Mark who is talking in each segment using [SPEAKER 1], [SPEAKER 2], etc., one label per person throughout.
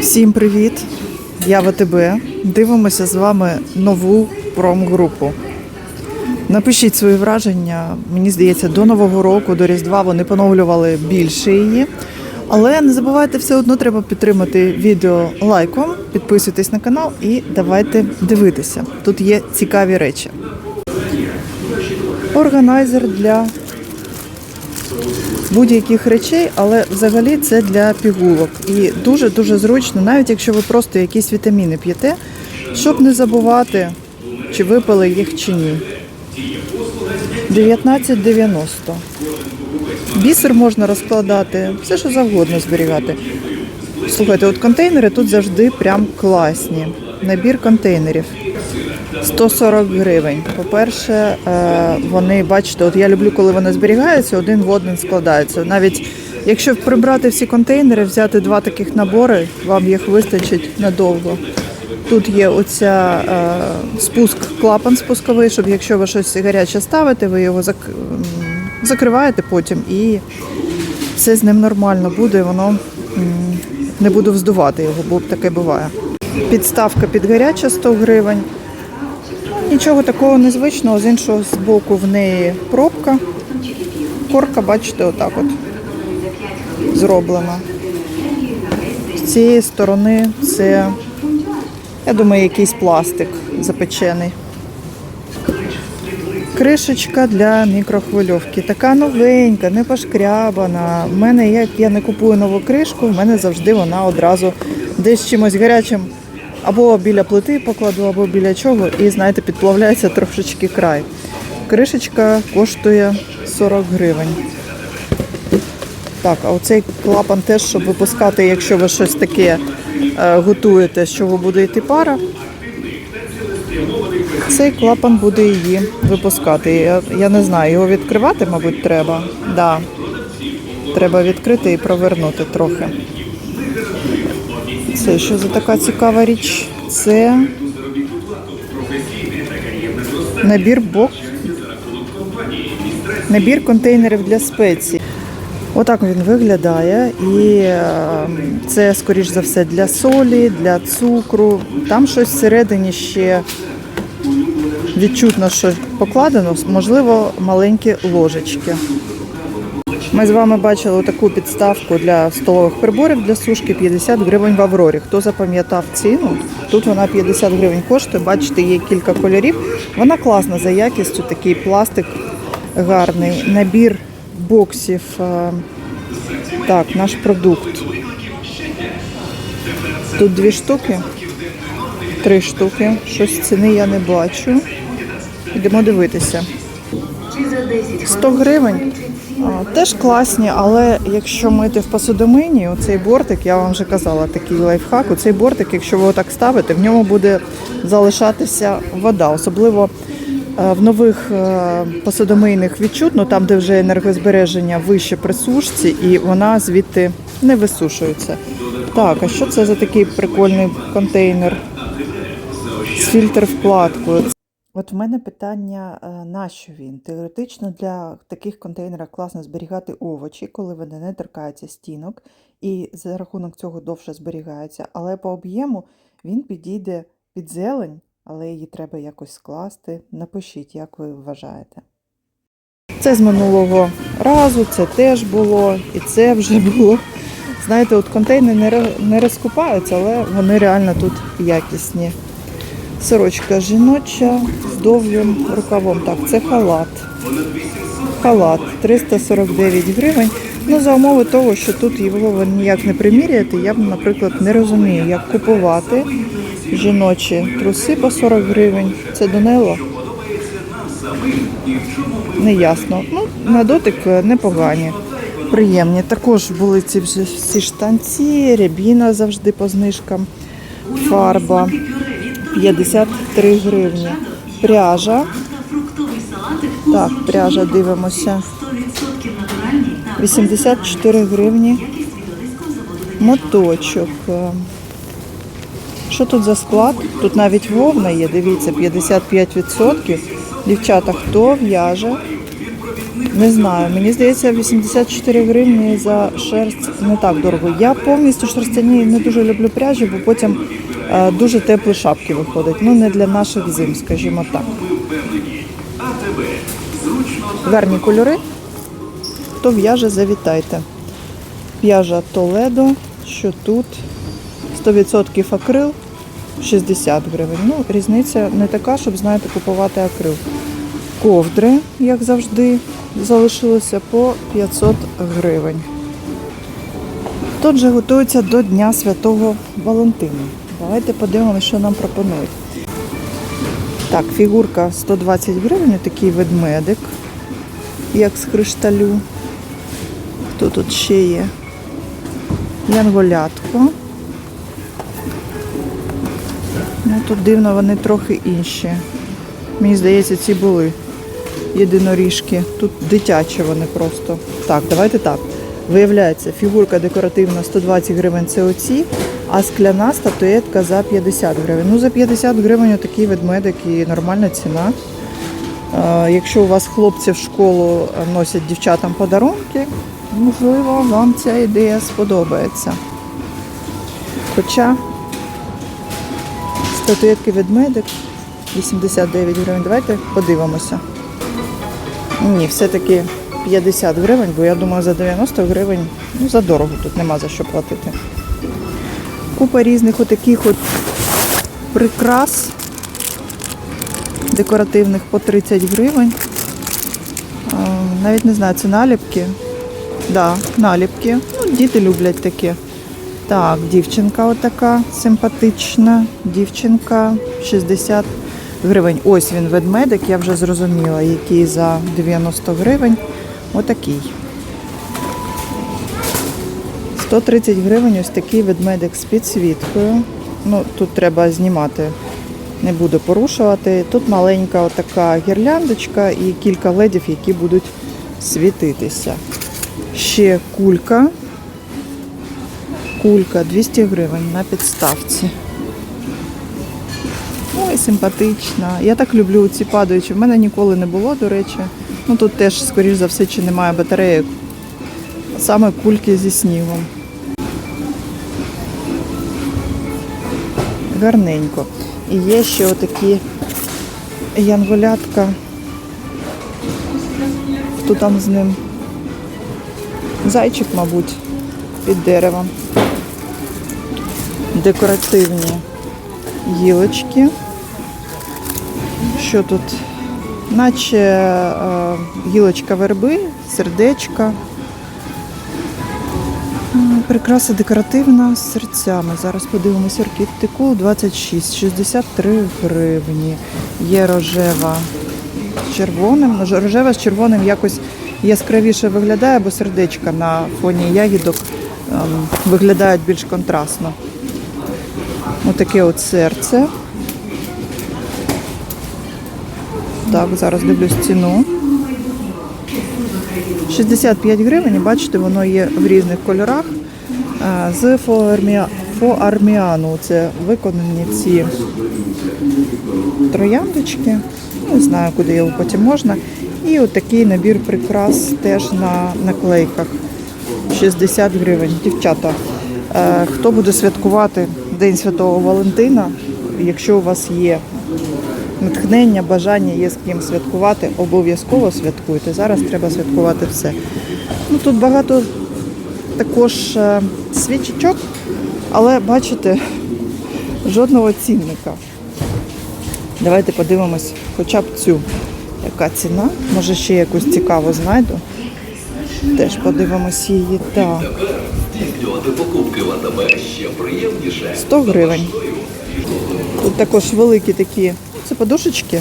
[SPEAKER 1] Всім привіт! Я ВТБ. Дивимося з вами нову промгрупу. Напишіть свої враження. Мені здається, до Нового року, до Різдва вони поновлювали більше її. Але не забувайте, все одно треба підтримати відео лайком, підписуйтесь на канал і давайте дивитися. Тут є цікаві речі. Органайзер для будь-яких речей, але взагалі це для пігулок. І дуже-дуже зручно, навіть якщо ви просто якісь вітаміни п'єте, щоб не забувати, чи випили їх чи ні. 19,90. Бісер можна розкладати, все що завгодно зберігати. Слухайте, от контейнери тут завжди прям класні. Набір контейнерів. 140 гривень. По-перше, е, вони, бачите, от я люблю, коли вони зберігаються, один в один складаються. Навіть якщо прибрати всі контейнери, взяти два таких набори, вам їх вистачить надовго. Тут є оця е, спуск, клапан спусковий, щоб якщо ви щось гаряче ставите, ви його зак... закриваєте потім і все з ним нормально буде, воно не буде вздувати його, бо таке буває. Підставка під гаряче 100 гривень. Нічого такого незвичного, з іншого з боку в неї пробка. Корка, бачите, отак от зроблена. З цієї сторони це, я думаю, якийсь пластик запечений. Кришечка для мікрохвильовки. Така новенька, не пошкрябана. У мене, як я не купую нову кришку, в мене завжди вона одразу десь чимось гарячим або біля плити покладу, або біля чого, і знаєте, підплавляється трошечки край. Кришечка коштує 40 гривень. Так, а оцей клапан теж, щоб випускати, якщо ви щось таке е, готуєте, з чого буде йти пара. Цей клапан буде її випускати. Я, я не знаю, його відкривати, мабуть, треба. Да. Треба відкрити і провернути трохи. Це що за така цікава річ? Це набір бок. Набір контейнерів для спецій. Отак він виглядає, і е, це, скоріш за все, для солі, для цукру. Там щось всередині ще відчутно, що покладено, можливо, маленькі ложечки. Ми з вами бачили таку підставку для столових приборів для сушки 50 гривень в Аврорі. Хто запам'ятав ціну? Тут вона 50 гривень коштує. Бачите, є кілька кольорів. Вона класна за якістю, такий пластик гарний. Набір боксів. е, Так, наш продукт. Тут дві штуки, три штуки. Щось ціни я не бачу. Йдемо дивитися. 100 гривень. Теж класні, але якщо мити в посудомийні, оцей бортик, я вам вже казала, такий лайфхак, оцей бортик, якщо ви отак ставите, в ньому буде залишатися вода. Особливо е, в нових е, посудомийних відчутно, там, де вже енергозбереження вище при сушці, і вона звідти не висушується. Так, а що це за такий прикольний контейнер фільтр вкладкою? От в мене питання, е, нащо він? Теоретично для таких контейнерів класно зберігати овочі, коли вони не торкаються стінок, і за рахунок цього довше зберігаються. Але по об'єму він підійде під зелень, але її треба якось скласти. Напишіть, як ви вважаєте. Це з минулого разу, це теж було, і це вже було. Знаєте, от контейнери не розкупаються, але вони реально тут якісні. Сорочка жіноча з довгим рукавом. Так, це халат. Халат 349 гривень. Ну, за умови того, що тут його ви ніяк не приміряєте, я б, наприклад, не розумію, як купувати жіночі труси по 40 гривень. Це Донело? Неясно. Ну, на дотик е, непогані. Приємні. Також були ці всі штанці, рябіна завжди по знижкам, фарба. 53 гривні. Пряжа. Так, пряжа дивимося. 84 гривні. Моточок. Що тут за склад? Тут навіть вовна є, дивіться, 55%. Дівчата, хто в'яже? Не знаю, мені здається, 84 гривні за шерсть не так дорого. Я повністю шерстяні не дуже люблю пряжі, бо потім дуже теплі шапки виходять. Ну не для наших зим, скажімо так. Гарні кольори. Хто в'яже, завітайте. П'яжа Толедо, що тут 100% акрил, 60 гривень. Ну, різниця не така, щоб, знаєте, купувати акрил. Ковдри, як завжди, залишилося по 500 гривень. Тут же готується до Дня Святого Валентина. Давайте подивимося, що нам пропонують. Так, фігурка 120 гривень, такий ведмедик, як з кришталю. Хто тут ще є? Янголятко. Ну, тут дивно, вони трохи інші. Мені здається, ці були єдиноріжки. Тут дитячі вони просто. Так, давайте так. Виявляється, фігурка декоративна 120 гривень це оці, а скляна статуетка за 50 гривень. Ну, за 50 гривень отакий ведмедик і нормальна ціна. Якщо у вас хлопці в школу носять дівчатам подарунки, можливо, вам ця ідея сподобається. Хоча статуетки ведмедик 89 гривень. Давайте подивимося. Ні, все-таки 50 гривень, бо я думаю, за 90 гривень ну, за дорого тут нема за що платити. Купа різних отаких от прикрас декоративних по 30 гривень. Навіть не знаю, це наліпки. Да, наліпки. Ну, діти люблять таке. Так, дівчинка отака симпатична. Дівчинка 60 гривень. Ось він ведмедик, я вже зрозуміла, який за 90 гривень. Отакий. 130 гривень ось такий ведмедик з підсвіткою. Ну, тут треба знімати, не буду порушувати. Тут маленька отака гірляндочка і кілька ледів, які будуть світитися. Ще кулька. Кулька 200 гривень на підставці. Ой, симпатична. Я так люблю ці падаючі. В мене ніколи не було, до речі. Ну тут теж, скоріш за все, чи немає батареїк. Саме кульки зі снігом. Гарненько. І є ще отакі янголятка. Хто там з ним? Зайчик, мабуть, під деревом. Декоративні гілочки. Що тут? Наче е, гілочка верби, сердечка. Прикраса декоративна з серцями. Зараз подивимося аркітику 26, 63 гривні. Є рожева з червоним. Рожева з червоним якось яскравіше виглядає, бо сердечка на фоні ягідок ем, виглядають більш контрастно. Отаке от серце. Так, зараз дивлюсь ціну. 65 гривень, бачите, воно є в різних кольорах. А, З фоарміану це виконані ці трояндочки. Не знаю, куди його потім можна. І отакий набір прикрас теж на наклейках. 60 гривень. Дівчата, е, хто буде святкувати День Святого Валентина, якщо у вас є натхнення, бажання є з ким святкувати, обов'язково святкуйте. Зараз треба святкувати все. Ну, тут багато також е, свічечок, але бачите, жодного цінника. Давайте подивимось хоча б цю. Яка ціна? Може ще якусь цікаву знайду. Теж подивимось її. Так.
[SPEAKER 2] Здійснювати покупки в АТБ ще приємніше.
[SPEAKER 1] 100 гривень. Тут також великі такі. Це подушечки.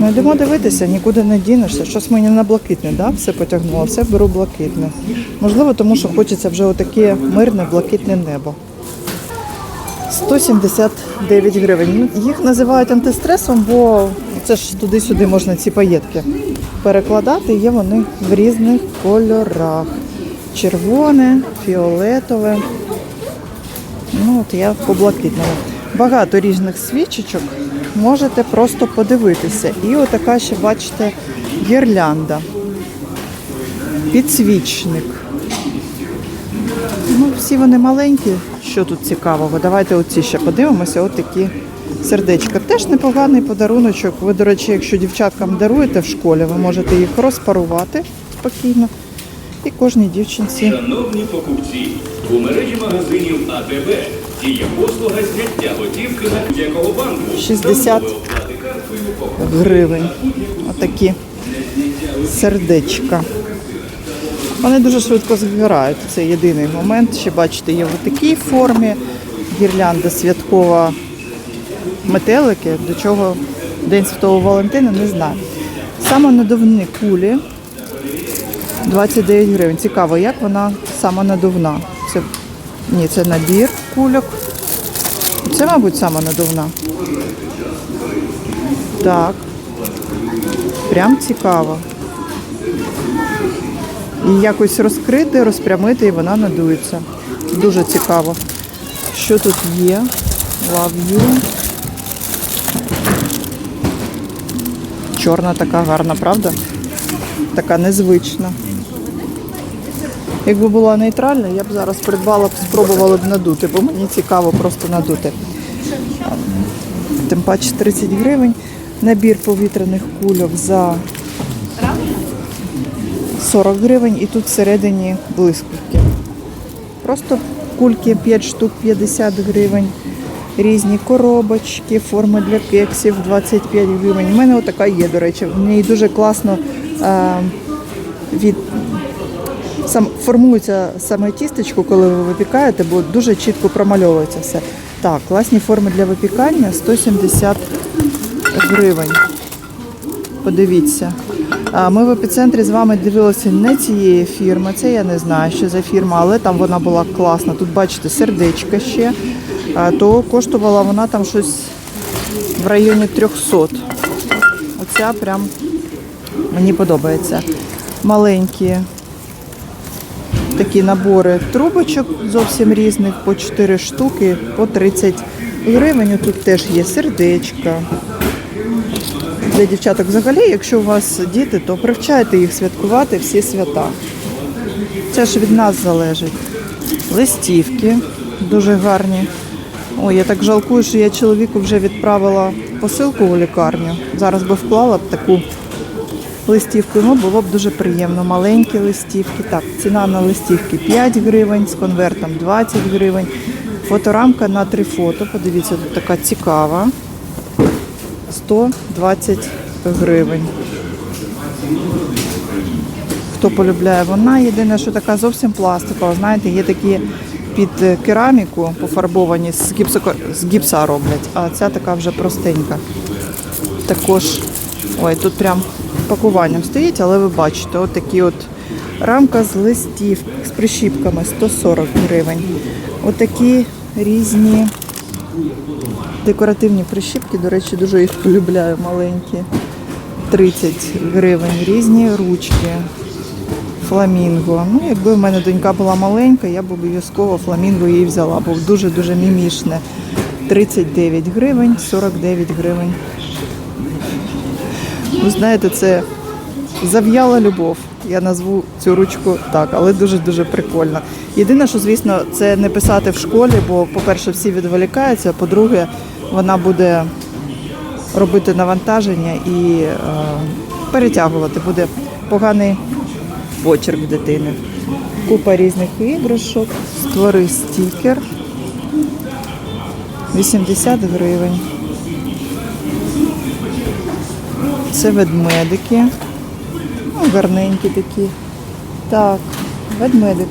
[SPEAKER 1] Ну, йдемо дивитися, нікуди не дінешся. Щось мені на блакитне, да? все потягнуло, все беру блакитне. Можливо, тому що хочеться вже отаке мирне блакитне небо. 179 гривень. Їх називають антистресом, бо це ж туди-сюди можна ці паєтки перекладати. Є вони в різних кольорах. Червоне, фіолетове. Ну, от я по блакитному. Багато різних свічечок. Можете просто подивитися. І отака ще, бачите, гірлянда. Підсвічник. Ну, всі вони маленькі. Що тут цікавого? Давайте оці ще подивимося. От такі сердечка. Теж непоганий подаруночок. Ви, до речі, якщо дівчаткам даруєте в школі, ви можете їх розпарувати спокійно. І кожній дівчинці.
[SPEAKER 3] Шановні покупці, у мережі магазинів АТБ діє послуга зняття готівки на якого банку
[SPEAKER 1] 60
[SPEAKER 3] Встанови оплати карткою покупки.
[SPEAKER 1] гривень. Отакі сердечка. Вони дуже швидко згорають. Це єдиний момент. Ще бачите, є в такій формі. Гірлянда святкова метелики. До чого День Святого Валентина, не знаю. Саме надувні кулі 29 гривень. Цікаво, як вона сама надувна. Це, ні, це набір кульок. Це, мабуть, сама надувна. Так. Прям цікаво. І якось розкрити, розпрямити, і вона надується. Дуже цікаво. Що тут є? Love you. Чорна така гарна, правда? Така незвична. Якби була нейтральна, я б зараз придбала б, спробувала б надути, бо мені цікаво просто надути. Тим паче 30 гривень. Набір повітряних кульок за 40 гривень і тут всередині блискавки. Просто кульки 5 штук 50 гривень. Різні коробочки, форми для кексів 25 гривень. У мене отака є, до речі. В ній дуже класно е, від сам формується саме тістечко, коли ви випікаєте, бо дуже чітко промальовується все. Так, класні форми для випікання 170 гривень. Подивіться. Ми в епіцентрі з вами дивилися не цієї фірми, це я не знаю, що за фірма, але там вона була класна. Тут бачите сердечка ще. То коштувала вона там щось в районі 300. Оця прям мені подобається. Маленькі такі набори трубочок зовсім різних, по 4 штуки, по 30 гривень. Тут теж є сердечка. Для дівчаток взагалі, якщо у вас діти, то привчайте їх святкувати всі свята. Це ж від нас залежить. Листівки дуже гарні. Ой, я так жалкую, що я чоловіку вже відправила посилку у лікарню. Зараз би вклала б таку листівку. Йому було б дуже приємно. Маленькі листівки. Так, ціна на листівки 5 гривень, з конвертом 20 гривень. Фоторамка на три фото. Подивіться, тут така цікава. 120 гривень. Хто полюбляє вона, єдине, що така зовсім пластикова. Знаєте, є такі під кераміку пофарбовані, з, гіпсоко... з гіпса роблять, а ця така вже простенька. Також, ой, тут прям пакуванням стоїть, але ви бачите, от такі от рамка з листів з прищіпками 140 гривень. Отакі різні декоративні прищіпки, до речі, дуже їх полюбляю, маленькі. 30 гривень, різні ручки. Фламінго. Ну, якби в мене донька була маленька, я б обов'язково фламінго їй взяла, бо дуже-дуже мімішне. 39 гривень, 49 гривень. Ви знаєте, це зав'яла любов. Я назву цю ручку так, але дуже-дуже прикольно. Єдине, що, звісно, це не писати в школі, бо, по-перше, всі відволікаються, а по-друге, вона буде робити навантаження і е, перетягувати. Буде поганий почерк дитини. Купа різних іграшок, створи стікер. 80 гривень. Це ведмедики. Ну, гарненькі такі. Так, ведмедик.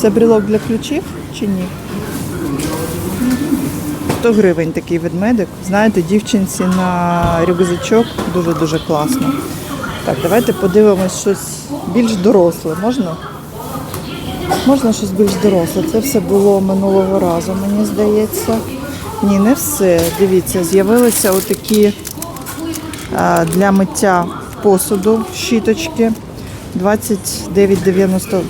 [SPEAKER 1] Це брелок для ключів чи ні? 100 гривень такий ведмедик. Знаєте, дівчинці на рюкзачок дуже-дуже класно. Так, давайте подивимось щось більш доросле. Можна? Можна щось більш доросле. Це все було минулого разу, мені здається. Ні, не все. Дивіться, з'явилися отакі для миття посуду щіточки 29,90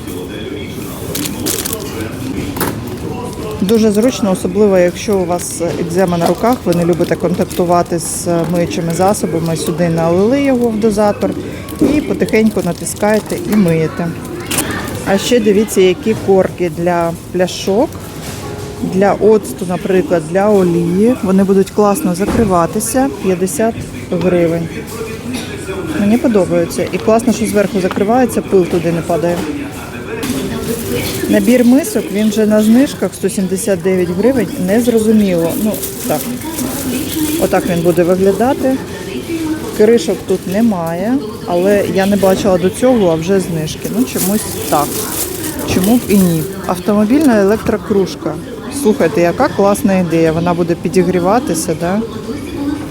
[SPEAKER 1] Дуже зручно, особливо якщо у вас екзема на руках, ви не любите контактувати з миючими засобами. Сюди налили його в дозатор і потихеньку натискаєте і миєте. А ще дивіться, які корки для пляшок, для оцту, наприклад, для олії. Вони будуть класно закриватися 50 гривень. Мені подобається. І класно, що зверху закривається, пил туди не падає. Набір мисок, він вже на знижках 179 гривень. Не зрозуміло. Ну, так. Отак він буде виглядати. Кришок тут немає, але я не бачила до цього, а вже знижки. Ну, чомусь так. Чому б і ні? Автомобільна електрокружка. Слухайте, яка класна ідея. Вона буде підігріватися, да?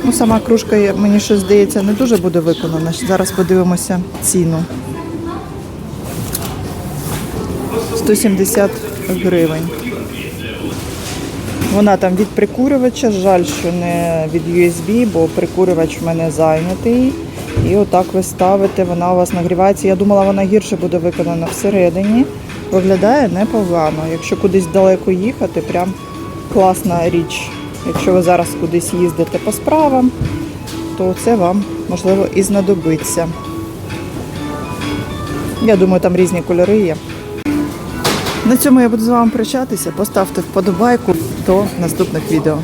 [SPEAKER 1] Ну, сама кружка, мені щось здається, не дуже буде виконана. Зараз подивимося ціну. 170 гривень. Вона там від прикурювача, жаль, що не від USB, бо прикурювач в мене зайнятий. І отак ви ставите, вона у вас нагрівається. Я думала, вона гірше буде виконана всередині. Виглядає непогано. Якщо кудись далеко їхати, прям класна річ. Якщо ви зараз кудись їздите по справам, то це вам можливо і знадобиться. Я думаю, там різні кольори є. На цьому я буду з вами прощатися. Поставте вподобайку до наступних відео.